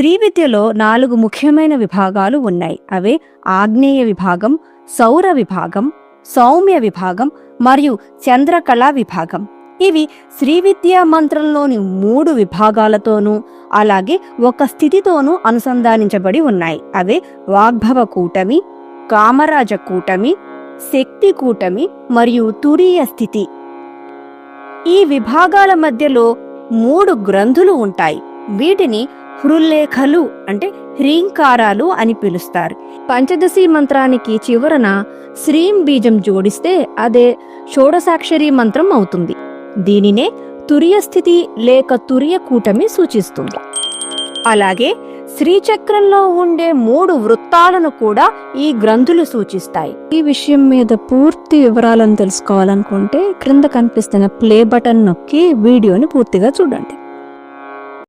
శ్రీ విద్యలో నాలుగు ముఖ్యమైన విభాగాలు ఉన్నాయి. అవే ఆగ్నేయ విభాగం సౌర విభాగం సౌమ్య విభాగం మరియు చంద్రకళా విభాగం. ఇవి శ్రీ విద్యా మంత్రంలోని మూడు విభాగాలతోనూ అలాగే ఒక స్థితితోనూ అనుసంధానించబడి ఉన్నాయి. అవే వాగ్భవ కూటమి కామరాజ కూటమి శక్తి కూటమి మరియు తురీయ స్థితి. ఈ విభాగాల మధ్యలో మూడు గ్రంథులు ఉంటాయి. వీటిని హృల్లేఖలు అంటే హ్రీంకారాలు అని పిలుస్తారు. పంచదశి మంత్రానికి చివరన శ్రీం బీజం జోడిస్తే అదే షోడసాక్షరి మంత్రం అవుతుంది. దీనినే తురియ స్థితి లేక తురియ కూటమి సూచిస్తుంది. అలాగే శ్రీచక్రంలో ఉండే మూడు వృత్తాలను కూడా ఈ గ్రంథులు సూచిస్తాయి. ఈ విషయం మీద పూర్తి వివరాలను తెలుసుకోవాలనుకుంటే క్రింద కనిపిస్తున్న ప్లే బటన్ నొక్కి వీడియోని పూర్తిగా చూడండి.